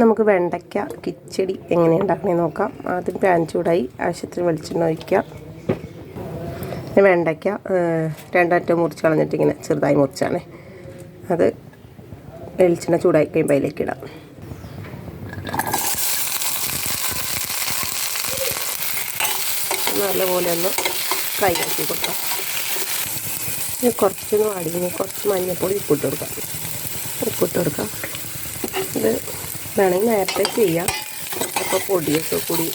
നമുക്ക് വെണ്ടയ്ക്ക കിച്ചടി എങ്ങനെ ഉണ്ടാക്കണേ നോക്കാം. ആദ്യം പാൻ ചൂടായി ആവശ്യത്തിന് വെളിച്ചെണ്ണ ഒഴിക്കുക. വെണ്ടയ്ക്ക രണ്ടറ്റം മുറിച്ച് കളഞ്ഞിട്ട് ഇങ്ങനെ ചെറുതായി മുറിച്ചാണ്. അത് വെളിച്ചെണ്ണ ചൂടായി കഴിയുമ്പോൾ അതിലേക്ക് ഇടാം. നല്ലപോലെ ഒന്ന് ഫ്രൈ ആക്കി കൊടുക്കാം. ഇനി കുറച്ചൊന്ന് വാടി കുറച്ച് മഞ്ഞൾപ്പൊടി ഉപ്പിട്ട് കൊടുക്കാം. ഉപ്പിട്ട് കൊടുക്കാം. ഇത് വേണമെങ്കിൽ നേരത്തെ ചെയ്യാം. അപ്പോൾ പൊടിയൊക്കെ കൂടി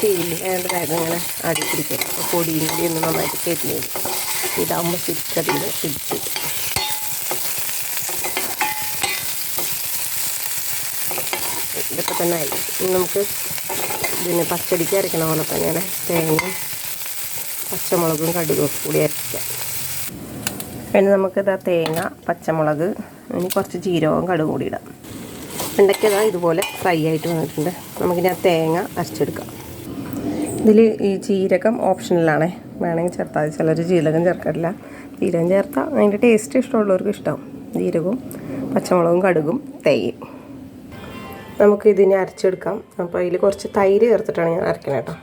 ചെയ്യില്ല വേണ്ട വേഗം ഇങ്ങനെ ആടി പിടിക്കും. അപ്പോൾ പൊടിയും കൂടി ഒന്ന് നന്നായിട്ട് കരിഞ്ഞു വരും. ഇതാകുമ്പോൾ ശരിക്കതിൽ പിടിച്ച് ഇതൊക്കെ തന്നെ ആയി. ഇനി നമുക്ക് ഇതിന് പച്ചടിക്ക് അരക്കണ പോലെ തന്നെയാണ് തേങ്ങയും പച്ചമുളകും കടുകും കൂടി അരയ്ക്കാം പിന്നെ നമുക്കിതാ തേങ്ങ പച്ചമുളക് ഇനി കുറച്ച് ജീരകവും കടുകും കൂടി ഇടാം. വെണ്ടയ്ക്കതാ ഇതുപോലെ ഫ്രൈ ആയിട്ട് വന്നിട്ടുണ്ട്. നമുക്കിനി ആ തേങ്ങ അരച്ചെടുക്കാം. ഇതിൽ ഈ ജീരകം ഓപ്ഷനിലാണേ വേണമെങ്കിൽ ചേർത്താൽ ചിലർ ജീരകം ചേർക്കാറില്ല. ജീരകം ചേർത്താൽ അതിന്റെ ടേസ്റ്റ് ഇഷ്ടമുള്ളവർക്ക് ഇഷ്ടമാവും. ജീരകവും പച്ചമുളകും കടുകും തേയും നമുക്ക് ഇതിനെ അരച്ചെടുക്കാം. അപ്പോൾ അതിൽ കുറച്ച് തൈര് ചേർത്തിട്ടാണ് ഞാൻ അരക്കണത് കേട്ടോ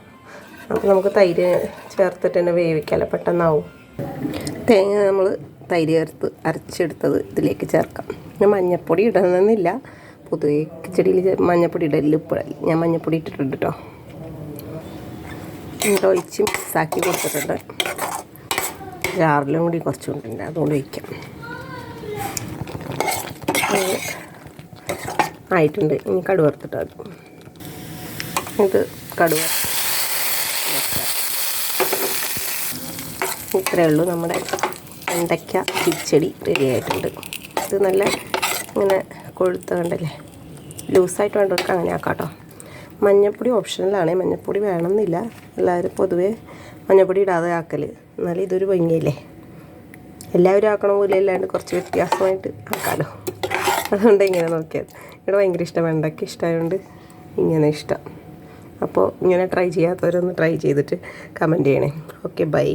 അപ്പോൾ നമുക്ക് തൈര് ചേർത്തിട്ട് തന്നെ വേവിക്കാമല്ലോ പെട്ടെന്നാവും. തേങ്ങ നമ്മൾ തൈര് ചേർത്ത് അരച്ചെടുത്തത് ഇതിലേക്ക് ചേർക്കാം. പിന്നെ മഞ്ഞൾപ്പൊടി ഇടണമെന്നില്ല. പൊതുവേ കിച്ചടിയിൽ മഞ്ഞപ്പൊടി ഇടലില്ല ഇപ്പോഴല്ല ഞാൻ മഞ്ഞപ്പൊടി ഇട്ടിട്ടുണ്ട് കേട്ടോ എന്നിട്ട് ഒഴിച്ച് മിക്സാക്കി കൊടുത്തിട്ടുണ്ട്. ജാറിലും കൂടി കുറച്ചുകൊണ്ടുണ്ട്. അതുകൊണ്ട് ഒഴിക്കാം. ആയിട്ടുണ്ട്. ഇനി കടുവറുത്തിട്ട് അത്. ഇത് കടുവ ഇത്രയേ ഉള്ളൂ. നമ്മുടെ വെണ്ടയ്ക്ക കിച്ചടി റെഡി ആയിട്ടുണ്ട്. ഇത് നല്ല ഇങ്ങനെ കൊഴുത്ത കണ്ടല്ലേ ലൂസായിട്ട് വേണ്ടവർക്ക് അങ്ങനെ ആക്കാം കേട്ടോ മഞ്ഞപ്പൊടി ഓപ്ഷണലാണ് മഞ്ഞപ്പൊടി വേണമെന്നില്ല. എല്ലാവരും പൊതുവേ മഞ്ഞപ്പൊടി ഇടാതെ ആക്കൽ എന്നാലും ഇതൊരു ഭംഗിയല്ലേ? എല്ലാവരും ആക്കണ പോലെ അല്ലാണ്ട് കുറച്ച് വ്യത്യാസമായിട്ട് ആക്കാമല്ലോ അതുകൊണ്ട് ഇങ്ങനെ നോക്കിയത്. ഇവിടെ ഭയങ്കര ഇഷ്ടം വെണ്ടയ്ക്ക് ഇഷ്ടമായതുകൊണ്ട് ഇങ്ങനെ ഇഷ്ടം. അപ്പോൾ ഇങ്ങനെ ട്രൈ ചെയ്യാത്തവരൊന്ന് ട്രൈ ചെയ്തിട്ട് കമന്റ് ചെയ്യണേ. Okay bye.